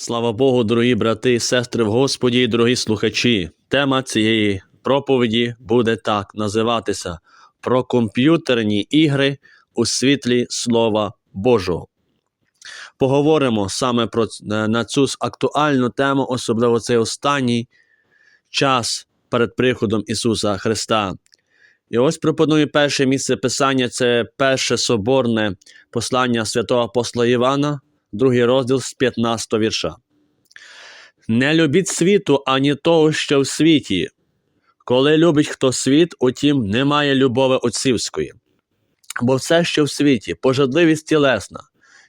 Слава Богу, дорогі брати і сестри в Господі, і дорогі слухачі. Тема цієї проповіді буде так називатися про комп'ютерні ігри у світлі Слова Божого. Поговоримо саме про е, на цю актуальну тему, особливо цей останній час перед приходом Ісуса Христа. І ось пропоную перше місце писання це перше соборне послання святого апостола Івана, другий розділ з 15 вірша. Не любіть світу, ані того, що в світі. Коли любить хто світ, утім немає любови отцівської. Бо все, що в світі, пожадливість тілесна,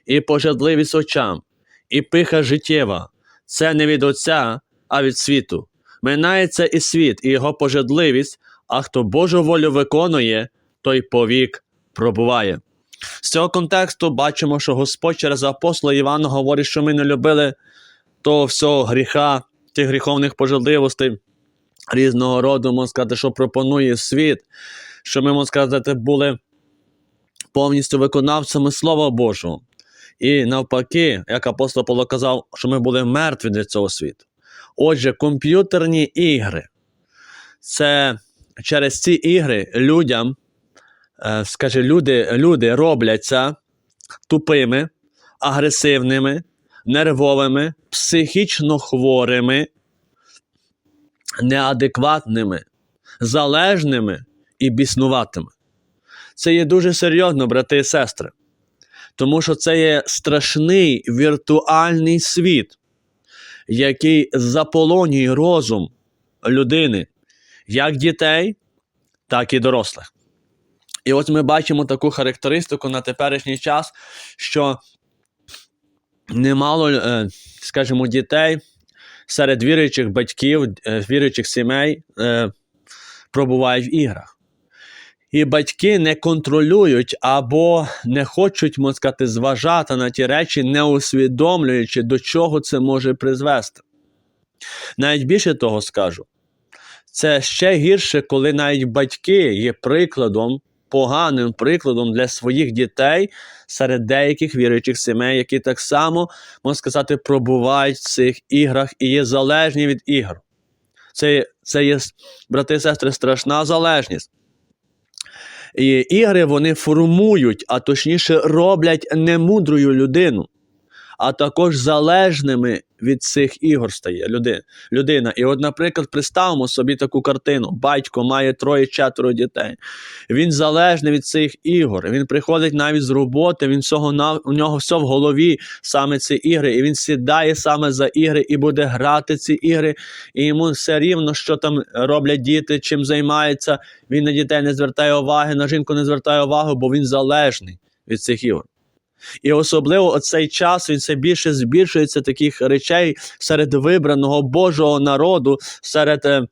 і пожадливість очам, і пиха життєва, це не від Отця, а від світу. Минається і світ, і його пожадливість, а хто Божу волю виконує, той повік пробуває. З цього контексту бачимо, що Господь через апостола Івана говорить, що ми не любили того всього гріха, тих гріховних пожадливостей різного роду, можна сказати, що пропонує світ, що ми, можна сказати, були повністю виконавцями Слова Божого. І навпаки, як апостол Павло казав, що ми були мертві для цього світу. Отже, комп'ютерні ігри. Це через ці ігри людям, скаже, люди, люди робляться тупими, агресивними, нервовими, психічно хворими, неадекватними, залежними і біснуватими. Це є дуже серйозно, брати і сестри, тому що це є страшний віртуальний світ, який заполонює розум людини, як дітей, так і дорослих. І от ми бачимо таку характеристику на теперішній час, що немало, е, скажімо, дітей серед віруючих батьків, е, віруючих сімей е, пробувають в іграх. І батьки не контролюють або не хочуть, можна сказати, зважати на ті речі, не усвідомлюючи, до чого це може призвести. Навіть більше того скажу, це ще гірше, коли навіть батьки є прикладом, поганим прикладом для своїх дітей серед деяких віруючих сімей, які так само, можна сказати, пробувають в цих іграх і є залежні від ігор. Це, це є, брати і сестри, страшна залежність. І ігри вони формують, а точніше роблять немудрою людину, а також залежними від цих ігор стає люди, людина. І от, наприклад, представимо собі таку картину: батько має троє-четверо дітей. Він залежний від цих ігор. Він приходить навіть з роботи, він всього на у нього все в голові, саме ці ігри, і він сідає саме за ігри і буде грати ці ігри, і йому все рівно, що там роблять діти, чим займаються. Він на дітей не звертає уваги, на жінку не звертає увагу, бо він залежний від цих ігор. І особливо оцей час він все більше збільшується таких речей серед вибраного Божого народу, серед, е,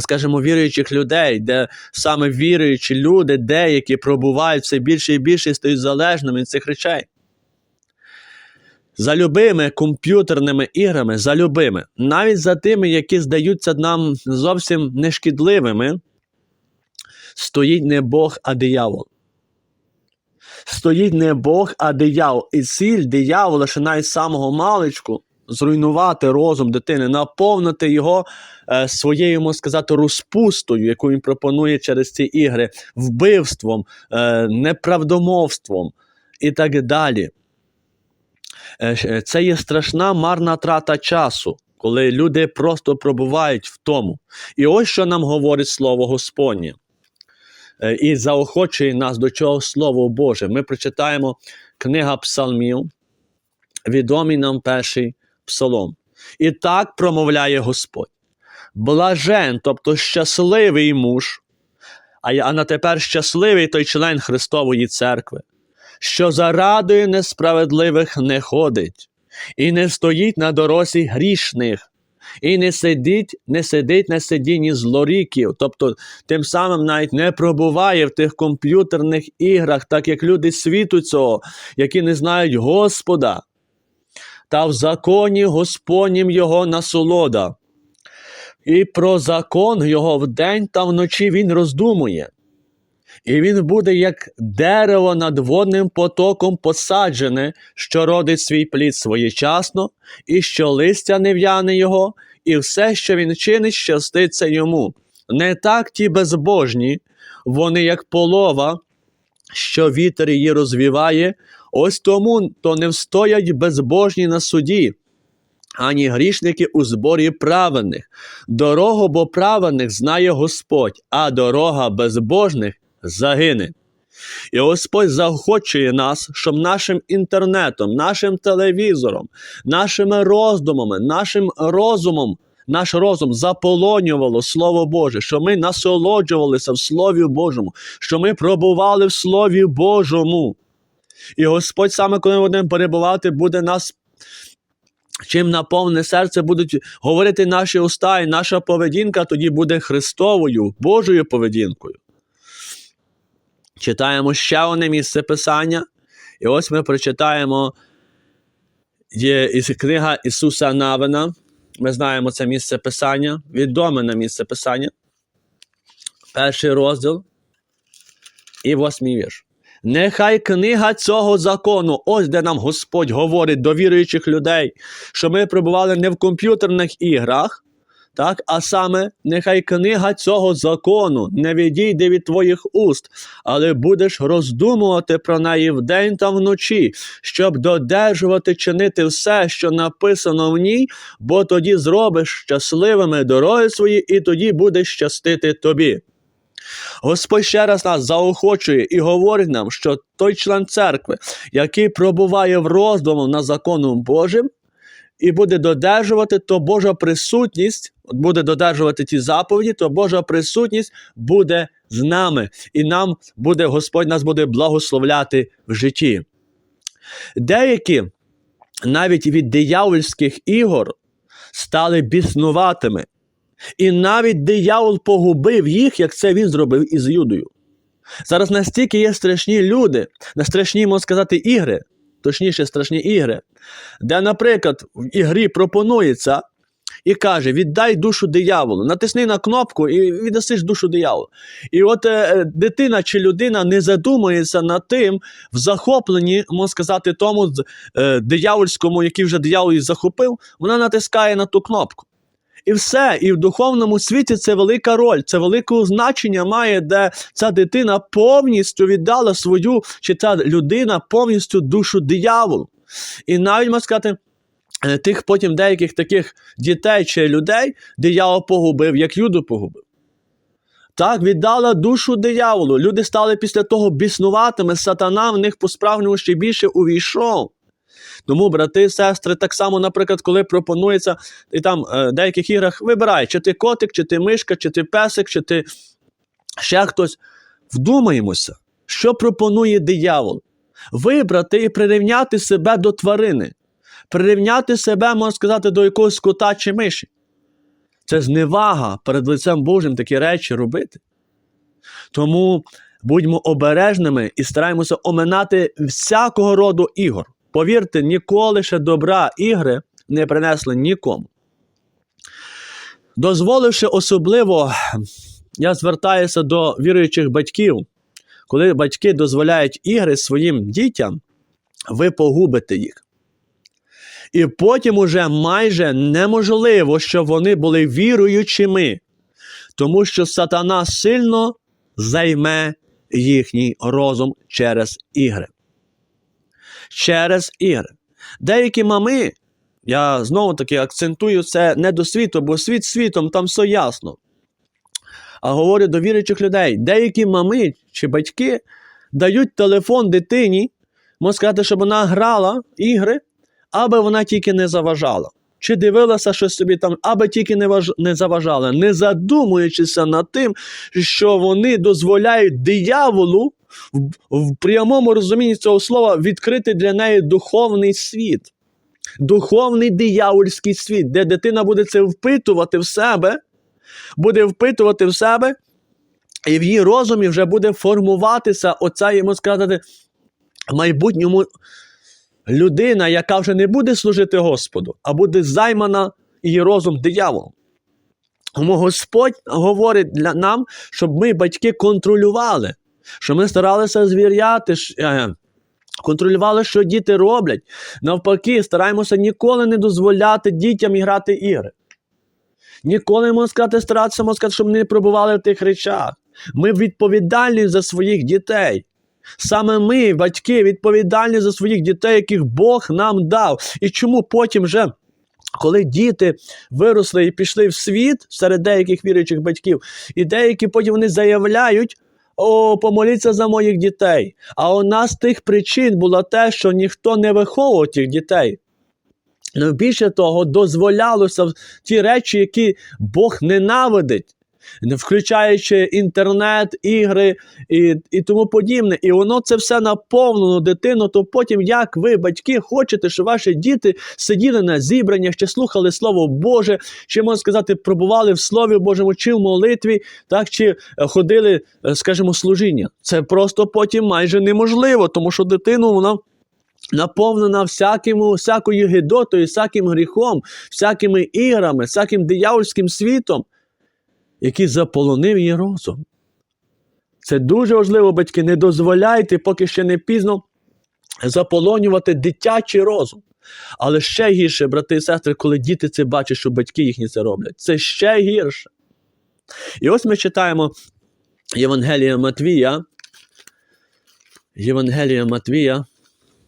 скажімо, віруючих людей, де саме віруючі люди, деякі пробувають все більше і більше і стають залежними від цих речей. За любими комп'ютерними іграми, за любими, навіть за тими, які здаються нам зовсім нешкідливими, стоїть не Бог, а диявол стоїть не Бог, а диявол. І ціль диявола, ще навіть самого маличку, зруйнувати розум дитини, наповнити його е, своєю, можна сказати, розпустою, яку він пропонує через ці ігри, вбивством, е, неправдомовством і так далі. Е, Це є страшна марна трата часу. Коли люди просто пробувають в тому. І ось що нам говорить Слово Господнє е, і заохочує нас до чого Слово Боже. Ми прочитаємо книга Псалмів, відомий нам перший псалом. І так промовляє Господь. Блажен, тобто щасливий муж, а, а на тепер щасливий той член Христової церкви, що зарадою несправедливих не ходить, і не стоїть на дорозі грішних. І не сидить, не сидить на сидінні злоріків, тобто тим самим навіть не пробуває в тих комп'ютерних іграх, так як люди світу цього, які не знають Господа, та в законі Господнім його насолода. І про закон його вдень та вночі він роздумує. І він буде як дерево над водним потоком посаджене, що родить свій плід своєчасно, і що листя не в'яне його, і все, що він чинить, щаститься йому. Не так ті безбожні, вони як полова, що вітер її розвіває, ось тому то не встоять безбожні на суді, ані грішники у зборі праведних. Дорогу бо праведних знає Господь, а дорога безбожних загине. І Господь заохочує нас, щоб нашим інтернетом, нашим телевізором, нашими роздумами, нашим розумом, наш розум заполонювало Слово Боже, що ми насолоджувалися в Слові Божому, що ми пробували в Слові Божому. І Господь саме, коли ми будемо перебувати, буде нас. Чим наповне серце будуть говорити наші уста і наша поведінка, тоді буде Христовою, Божою поведінкою. Читаємо ще одне місце Писання, і ось ми прочитаємо є із книга Ісуса Навина. Ми знаємо це місце Писання, відоме на місце Писання. Перший розділ і восьмий вірш. Нехай книга цього закону, ось де нам Господь говорить до віруючих людей, що ми перебували не в комп'ютерних іграх, так, а саме нехай книга цього закону не відійде від твоїх уст, але будеш роздумувати про неї вдень та вночі, щоб додержувати чинити все, що написано в ній, бо тоді зробиш щасливими дороги свої, і тоді буде щастити тобі. Господь ще раз нас заохочує і говорить нам, що той член церкви, який пробуває в роздуму над законом Божим, і буде додержувати, то Божа присутність, буде додержувати ті заповіді, то Божа присутність буде з нами, і нам буде Господь нас буде благословляти в житті. Деякі навіть від диявольських ігор стали біснуватими. І навіть диявол погубив їх, як це він зробив із Юдою. Зараз настільки є страшні люди, на страшні, можна сказати, ігри, точніше, страшні ігри, де, наприклад, в ігрі пропонується і каже: віддай душу дияволу, натисни на кнопку і віддасиш душу дияволу. І от е, дитина чи людина не задумується над тим, в захопленні, можна сказати, тому е, диявольському, який вже диявол захопив, вона натискає на ту кнопку. І все, і в духовному світі це велика роль, це велике значення має, де ця дитина повністю віддала свою, чи ця людина повністю душу дияволу. І навіть можна сказати, е, тих потім деяких таких дітей чи людей диявол погубив, як Юду погубив. Так, віддала душу дияволу. Люди стали після того біснуватими, сатана в них по-справжньому ще більше увійшов. Тому, брати сестри, так само, наприклад, коли пропонується і там е, в деяких іграх вибирай, чи ти котик, чи ти мишка, чи ти песик, чи ти ще хтось. Вдумаємося, що пропонує диявол. Вибрати і прирівняти себе до тварини, прирівняти себе, можна сказати, до якогось кота чи миші. Це зневага перед лицем Божим такі речі робити. Тому будьмо обережними і стараємося оминати всякого роду ігор. Повірте, ніколи ще добра ігри не принесли нікому. Дозволивши особливо, я звертаюся до віруючих батьків, коли батьки дозволяють ігри своїм дітям, ви погубите їх. І потім уже майже неможливо, щоб вони були віруючими, тому що сатана сильно займе їхній розум через ігри через ігри. Деякі мами, я знову таки акцентую це не до світу, бо світ світом там все ясно. А говорю до віруючих людей, деякі мами чи батьки дають телефон дитині, можна сказати, щоб вона грала ігри, аби вона тільки не заважала. Чи дивилася щось собі там, аби тільки не важ... не заважала, не задумуючися над тим, що вони дозволяють дияволу в, в прямому розумінні цього слова відкрити для неї духовний світ, духовний диявольський світ, де дитина буде це впитувати в себе, буде впитувати в себе, і в її розумі вже буде формуватися оця, йому сказати, майбутньому людина, яка вже не буде служити Господу, а буде займана її розум дияволом. Тому Господь говорить для нам, щоб ми, батьки, контролювали що ми старалися звіряти, е, контролювали, що діти роблять. Навпаки, стараємося ніколи не дозволяти дітям грати ігри. Ніколи можна сказати, старатися можна сказати, щоб не пробували в тих речах. Ми відповідальні за своїх дітей. Саме ми, батьки, відповідальні за своїх дітей, яких Бог нам дав. І чому потім вже, коли діти виросли і пішли в світ серед деяких віруючих батьків, і деякі потім вони заявляють. О, помоліться за моїх дітей. А у нас тих причин було те, що ніхто не виховував тих дітей. Ну, більше того, дозволялося ті речі, які Бог ненавидить, не включаючи інтернет, ігри і, і тому подібне. І воно це все наповнено дитину. То потім, як ви, батьки, хочете, щоб ваші діти сиділи на зібраннях, чи слухали Слово Боже, чи можна сказати, пробували в Слові Божому, чи в молитві, так чи е, ходили, е, скажімо, служіння. Це просто потім майже неможливо, тому що дитину вона наповнена всяким, всякою гидотою, всяким гріхом, всякими іграми, всяким диявольським світом, який заполонив її розум. Це дуже важливо, батьки, не дозволяйте, поки ще не пізно, заполонювати дитячий розум. Але ще гірше, брати і сестри, коли діти це бачать, що батьки їхні це роблять. Це ще гірше. І ось ми читаємо Євангелія Матвія. Євангелія Матвія,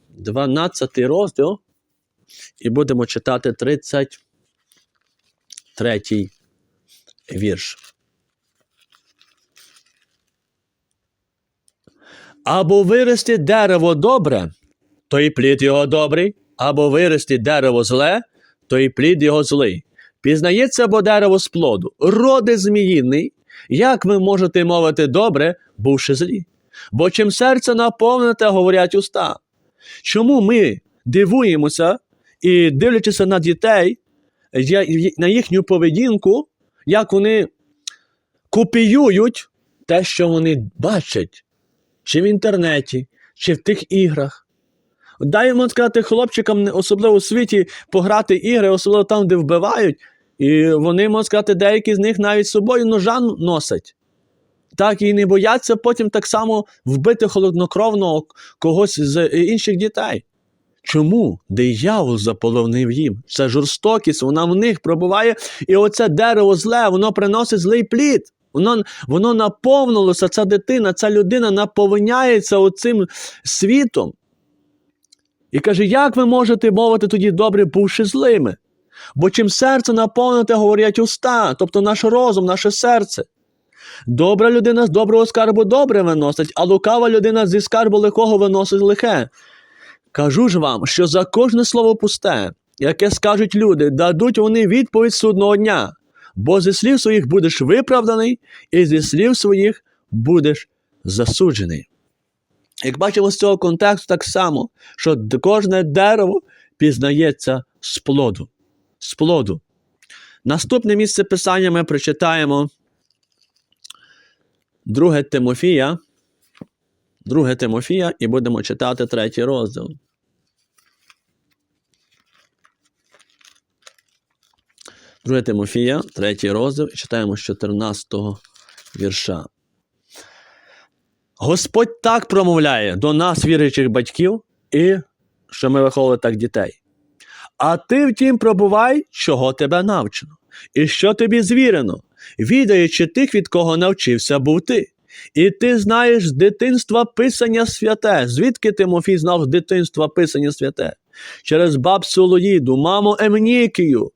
12 розділ, і будемо читати 33 вірш. Або вирости дерево добре, то і плід його добрий, або вирости дерево зле, то і плід його злий. Пізнається бо дерево з плоду, роди зміїний, як ви можете мовити добре, бувши злі? Бо чим серце наповнене, говорять уста. Чому ми дивуємося і дивлячися на дітей, на їхню поведінку, як вони копіюють те, що вони бачать, чи в інтернеті, чи в тих іграх. Даємо сказати хлопчикам, особливо у світі, пограти ігри, особливо там, де вбивають, і вони, можна сказати, деякі з них навіть з собою ножа носять. Так, і не бояться потім так само вбити холоднокровного когось з інших дітей. Чому диявол заполонив їм? Це жорстокість, вона в них пробуває, і оце дерево зле, воно приносить злий плід. Воно, воно наповнилося, ця дитина, ця людина наповняється оцим світом. І каже, як ви можете мовити тоді добре, бувши злими? Бо чим серце наповнене, говорять уста, тобто наш розум, наше серце. Добра людина з доброго скарбу добре виносить, а лукава людина зі скарбу лихого виносить лихе. Кажу ж вам, що за кожне слово пусте, яке скажуть люди, дадуть вони відповідь судного дня, бо зі слів своїх будеш виправданий, і зі слів своїх будеш засуджений. Як бачимо з цього контексту, так само, що кожне дерево пізнається з плоду. З плоду. Наступне місце писання ми прочитаємо 2 Тимофія. 2 Тимофія, і будемо читати третій розділ. Друге Тимофія, третій розділ, читаємо з 14 вірша. Господь так промовляє до нас, віруючих батьків, і що ми виховували так дітей. А ти втім пробувай, чого тебе навчено, і що тобі звірено, відаючи тих, від кого навчився був ти. І ти знаєш з дитинства Писання святе. Звідки Тимофій знав з дитинства Писання святе? Через бабцю Лоїду, маму Емнікію,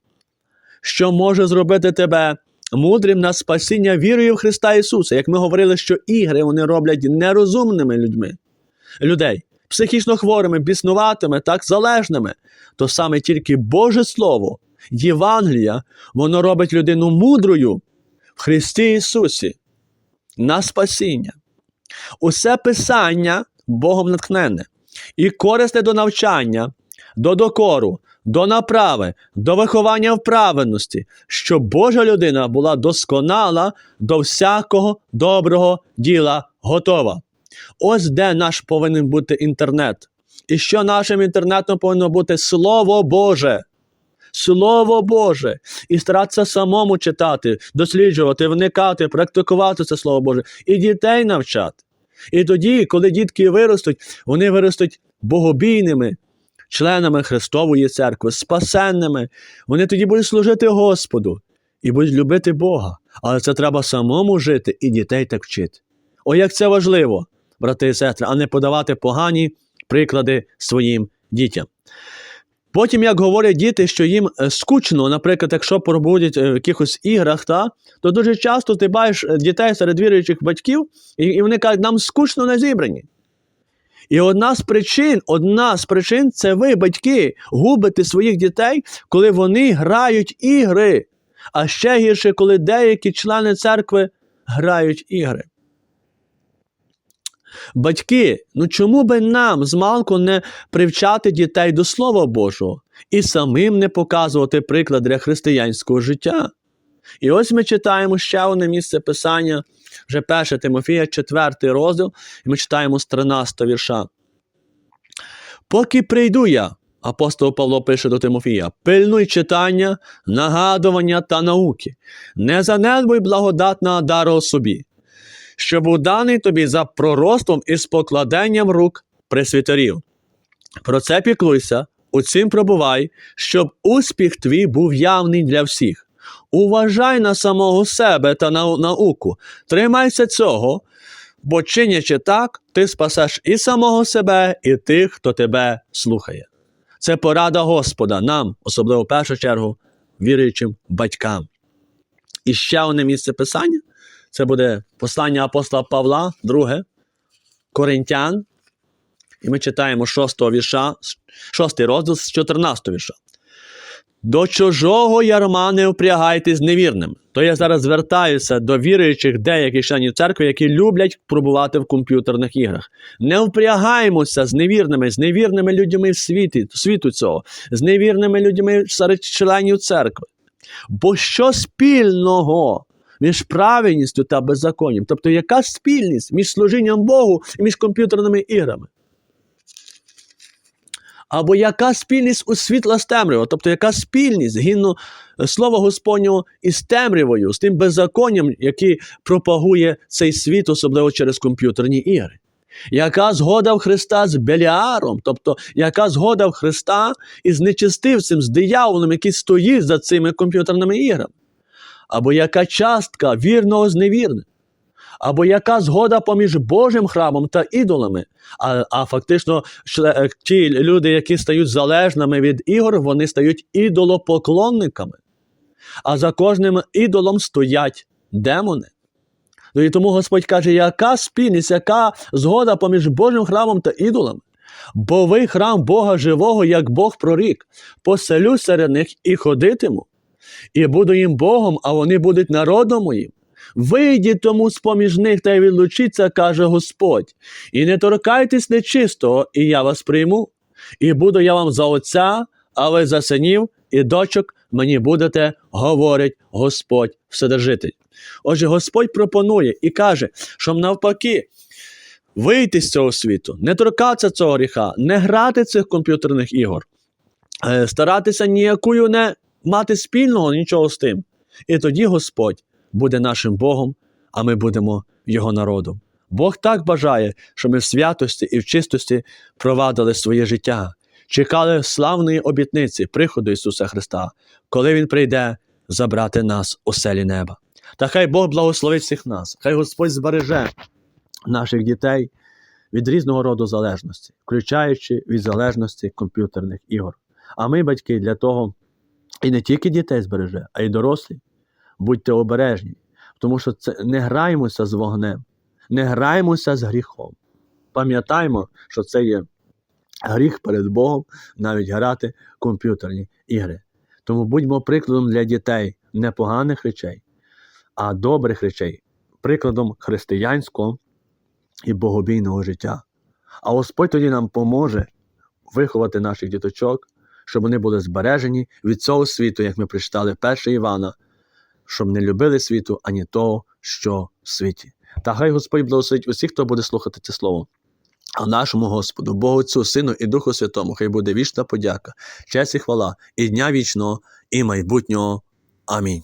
що може зробити тебе мудрим на спасіння вірою в Христа Ісуса. Як ми говорили, що ігри вони роблять нерозумними людьми, людей, психічно хворими, біснуватими, так залежними, то саме тільки Боже Слово, Євангелія, воно робить людину мудрою в Христі Ісусі на спасіння. Усе писання Богом натхнене і корисне до навчання, до докору, до направи, до виховання в праведності, щоб Божа людина була досконала до всякого доброго діла готова. Ось де наш повинен бути інтернет. І що нашим інтернетом повинно бути Слово Боже. Слово Боже, і старатися самому читати, досліджувати, вникати, практикувати це Слово Боже, і дітей навчати. І тоді, коли дітки виростуть, вони виростуть богобійними членами Христової церкви, спасенними. Вони тоді будуть служити Господу і будуть любити Бога. Але це треба самому жити і дітей так вчити. О, як це важливо, брати і сестри, а не подавати погані приклади своїм дітям. Потім, як говорять діти, що їм е, скучно, наприклад, якщо пробудуть е, в якихось іграх, та, то дуже часто ти бачиш е, дітей серед віруючих батьків, і, і вони кажуть, нам скучно на зібранні. І одна з причин, одна з причин це ви, батьки, губите своїх дітей, коли вони грають ігри. А ще гірше, коли деякі члени церкви грають ігри. Батьки, ну чому би нам змалку не привчати дітей до Слова Божого і самим не показувати приклад для християнського життя? І ось ми читаємо ще одне місце писання, вже 1 Тимофія, 4 розділ, і ми читаємо з 13 вірша. Поки прийду я, апостол Павло пише до Тимофія, пильнуй читання, нагадування та науки, не занедбуй благодатного дару собі, що був даний тобі за пророцтвом і з покладенням рук пресвітерів. Про це піклуйся, у цим пробувай, щоб успіх твій був явний для всіх. Уважай на самого себе та на науку, тримайся цього, бо чинячи так, ти спасеш і самого себе, і тих, хто тебе слухає. Це порада Господа нам, особливо в першу чергу, віруючим батькам. І ще одне місце писання це буде послання апостола Павла, друге, Коринтян. І ми читаємо 6 вірша, 6 розділ з 14 вірша. До чужого ярма не впрягайтесь невірним. То я зараз звертаюся до віруючих деяких членів церкви, які люблять пробувати в комп'ютерних іграх. Не впрягаємося з невірними, з невірними людьми в світі, світу цього, з невірними людьми серед членів церкви. Бо що спільного між правильністю та беззаконням? Тобто, яка спільність між служінням Богу і між комп'ютерними іграми? Або яка спільність у світла з темрявою, тобто яка спільність згідно слова Господнього із темрявою, з тим беззаконням, який пропагує цей світ, особливо через комп'ютерні ігри. Яка згода в Христа з Беліаром, тобто яка згода в Христа із нечистивцем, з дияволом, який стоїть за цими комп'ютерними іграми? Або яка частка вірного з невірним? Або яка згода поміж Божим храмом та ідолами? А, а фактично, ті люди, які стають залежними від ігор, вони стають ідолопоклонниками. А за кожним ідолом стоять демони. Ну і тому Господь каже, яка спільність, яка згода поміж Божим храмом та ідолами? Бо ви храм Бога живого, як Бог прорік, поселю серед них і ходитиму, і буду їм Богом, а вони будуть народом моїм. Вийдіть тому з-поміж них та й відлучіться, каже Господь, і не торкайтесь нечистого, і я вас прийму, і буду я вам за отця, а ви за синів і дочок мені будете, говорить Господь Вседержитель. Отже, Господь пропонує і каже, що навпаки, вийти з цього світу, не торкатися цього гріха, не грати цих комп'ютерних ігор, е, старатися ніякою не мати спільного нічого з тим. І тоді Господь буде нашим Богом, а ми будемо Його народом. Бог так бажає, щоб ми в святості і в чистості провадили своє життя, чекали славної обітниці приходу Ісуса Христа, коли Він прийде забрати нас у селі неба. Та хай Бог благословить всіх нас, хай Господь збереже наших дітей від різного роду залежності, включаючи від залежності комп'ютерних ігор. А ми, батьки, для того і не тільки дітей збереже, а й дорослі. Будьте обережні, тому що це не граємося з вогнем, не граємося з гріхом. Пам'ятаймо, що це є гріх перед Богом навіть грати комп'ютерні ігри. Тому будьмо прикладом для дітей не поганих речей, а добрих речей, прикладом християнського і богобійного життя. А Господь тоді нам поможе виховати наших діточок, щоб вони були збережені від цього світу, як ми прочитали 1 Івана, щоб не любили світу ані того, що в світі. Та хай Господь благословить усіх, хто буде слухати це слово. А нашому Господу, Богу Отцю, Сину і Духу Святому, хай буде вічна подяка, честь і хвала, і дня вічного, і майбутнього. Амінь.